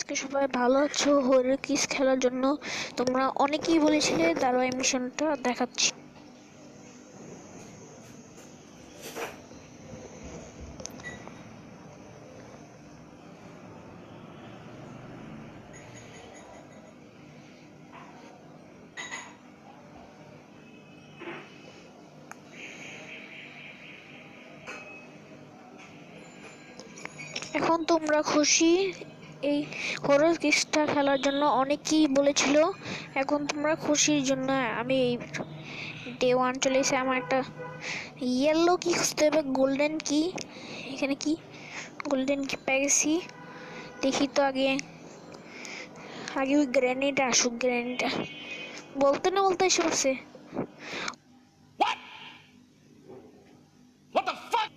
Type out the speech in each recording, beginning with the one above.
আজকে সবাই ভালো আছো? হরে কিস খেলার জন্য তোমরা অনেকেই বলেছিলে দাঁড়ো এই মিশনটা দেখাচ্ছি। এখন তোমরা খুশি এই হরর কিসটা খেলার জন্য অনেকেই বলেছিল এখন তোমরা খুশির জন্য আমি এই ডে ওয়ান চলে এসে আমার একটা ইয়েলো কি খুঁজতে হবে গোল্ডেন কি এখানে কি? গোল্ডেন কি পেয়ে গেছি। দেখি তো আগে আগে ওই গ্রেনেড আসুক গ্রেনেডটা বলতে না বলতে এসে পড়ছে fuck?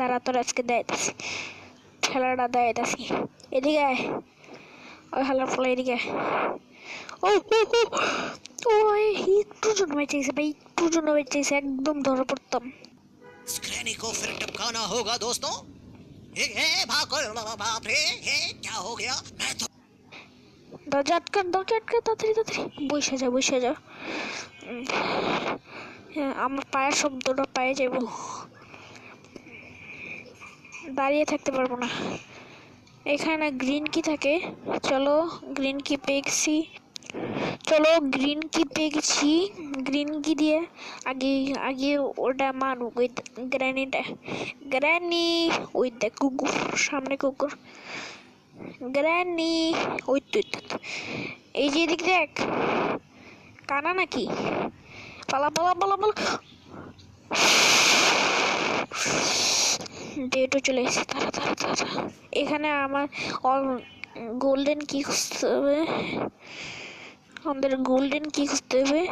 তারা তোর আজকে দেয়তেছি খেলাটা দেয়তেছি এদিকে আয় ওই খেলার ফলে এদিকে আয়। ও ও ও ও এই একটু জন্য বেঁচে গেছে ভাই একটু জন্য বেঁচে গেছে একদম ধরে পড়তাম स्क्रैनी को फिर टपकाना होगा दोस्तों हे हे भाग बाप रे हे क्या हो गया मैं तो দরজা আটকান দরজা আটকান তাড়াতাড়ি তাড়াতাড়ি বসে যা বসে যা উম, হ্যাঁ, আমার পায়ের শব্দটা পায়ে যাব দাঁড়িয়ে থাকতে পারব না। এখানে গ্রিন কি থাকে। চলো গ্রিন কি পেয়েছি চলো গ্রিন কি পেয়ে গেছি। গ্রিন কি দিয়ে আগে আগে ওটা মানুক ওই গ্র্যানিটা গ্র্যানি ওই দেখ কুকুর, সামনে কুকুর। গ্র্যানি ওই তো। এই যে এদিক দেখ, কানা নাকি? পালা পালা পালা পালা। ডেটও চলে এসেছে। তারা তারা তারা এখানে আমার গোল্ডেন কি খুঁজতে হবে। আমাদের গোল্ডেন কি খুঁজতে হবে।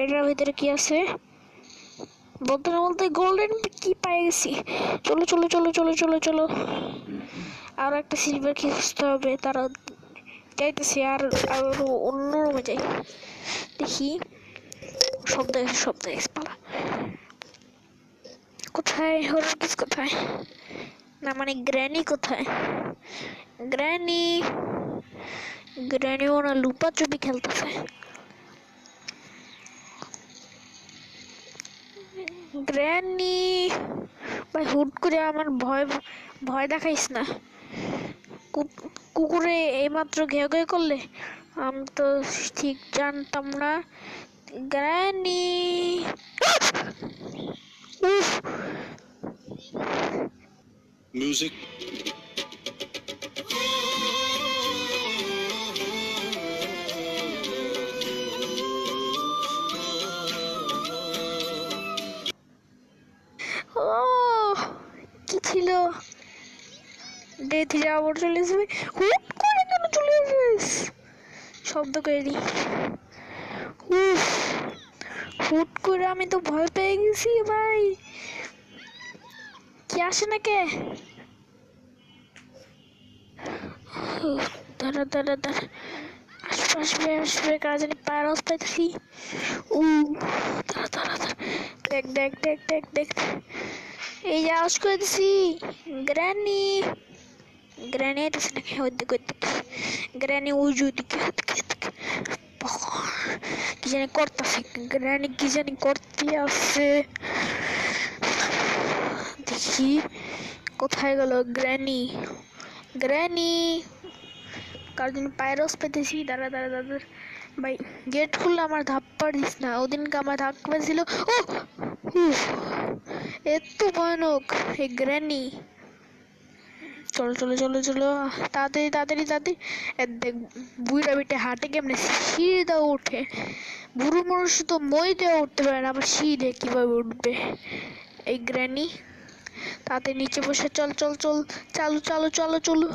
এটার ভিতরে কি আছে? বলতে না বলতে গোল্ডেন কি পাই গেছি। চলো চলো চলো চলো চলো চলো। আর একটা সিলভার কি খুঁজতে হবে। তারা যাইতেছি আর আর অন্য রুমে যাই। দেখি। সব এসে শব্দ এসে পালা। কোথায়? হরর কিস কোথায়? না মানে গ্র্যানি কোথায়? গ্র্যানি গ্র্যানি ওরা লুপা চুপি খেলতেছে। গ্র্যানি, ভাই, হুট করে আমার ভয় ভয় দেখাইস না। কুকুরে এইমাত্র ঘেউ ঘেউ করলে, আমি তো ঠিক জানতাম না। গ্র্যানি উফ Music. কি ছিল? ডে থ্রি আবার চলে আসবে হুট করে কেন চলে আসিস শব্দ করে উফ। হুট করে আমি তো ভয় পেয়ে গেছি ভাই। কি আসে না কে উফ, দাঁড়া দাঁড়া দাঁড়া। আসবে আসবে আসবে কারা জানি পায়ের আওয়াজ পাইতেছি। উ দাঁড়া দাঁড়া দাঁড়া। দেখ দেখ দেখ দেখ দেখ। এই যে আওয়াজ করে দিছি গ্র্যানি। গ্র্যানি আইতেছে নাকি? ওই দিকে ওই দিকে গ্র্যানি ওই যে ওইদিকে ওইদিকে, ওইদিকে। বাহ, কি জানি করতেছে গ্র্যানি কি জানি করতে আছে। দেখি, কোথায় গেল গ্র্যানি গ্র্যানি কার জন্য পায়রস পেতেছি? দাঁড়া দাঁড়া দাঁড়া। ভাই, গেট খুললে আমার ধাপ্পার দিস না। ওদিনকে আমার ধাক্কা ছিল ও এত ভয়ানক। এই গ্র্যানি চলো চলো চলো চলো। তাড়াতাড়ি তাড়াতাড়ি তাড়াতাড়ি। দেখ বুড়া বিটে হাটে কেমনে? সিঁড়ি দেওয়া ওঠে বুড়ো মানুষ তো মই দেওয়া উঠতে পারে না, আবার সিঁড়ি কীভাবে উঠবে? এই গ্র্যানি তাতে নিচে বসে চল চল চল। চালু চালু, চলো চলো।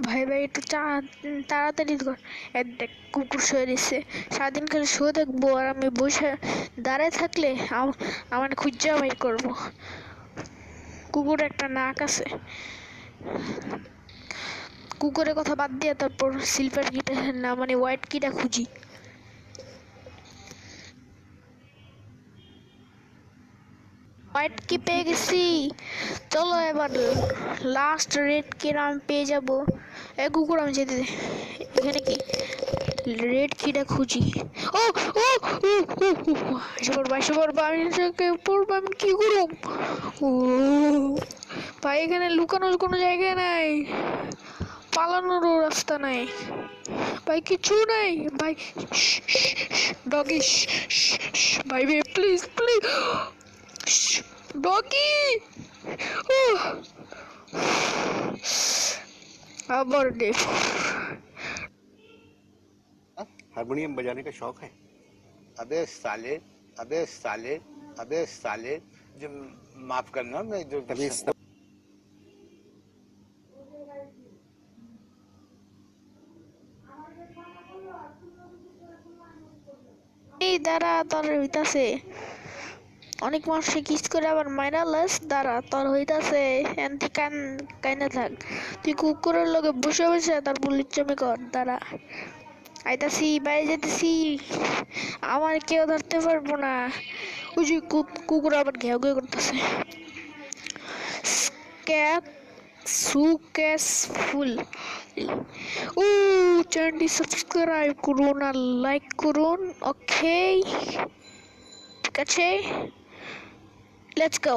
ভাই ভাই, একটু চা তাড়াতাড়ি কর। এক দেখ, কুকুর শুয়ে দিচ্ছে সারাদিন খালি শুয়ে থাকব আর আমি বসে দাঁড়ায় থাকলে আম- আমার খুঁজা বাই করব। কুকুর একটা নাক আছে। কুকুরের কথা বাদ দিয়ে তারপর সিলভার কিটা না মানে হোয়াইট কিটা খুঁজি। হোয়াইট কি পেয়ে গেছি। চলো এবার লাস্ট রেড কি আমি পেয়ে যাব। এ কুকুর আমি যেতে। এখানে কি? রেড কিটা খুঁজি। ও ও ও ও এসে পড়বা এসে পড়বা, আমি কি করব? ও, ভাই, এখানে লুকানোর কোনো জায়গা নাই। পালানোরও রাস্তা নাই। ভাই, কিছু নাই। ভাই ডগি ভাই ভাই প্লিজ প্লিজ ডগি! আবার ডে हारमोनियम बजाने का शौक है अबे साले अबे साले अबे साले जो माफ करना मैं जो कभी এই দাঁড়া তোর হইতাছে অনেক মানুষে কিস করে আবার মাইনালাস দাঁড়া তোর হইতাছে এনতি কান কাইনা থাক তুই কুকুরের লগে বসে বসে তার বুলির জমি কর দাঁড়া আইতাছি বাইরে যেতেছি আমার কেউ ধরতে পারব না। ওই যে কুকুর আবার ঘেউ ঘেউ করতেছে। সুকেসফুল ও চ্যানেলটি সাবস্ক্রাইব করুন আর লাইক করুন। ওকে? ঠিক আছে? Let's go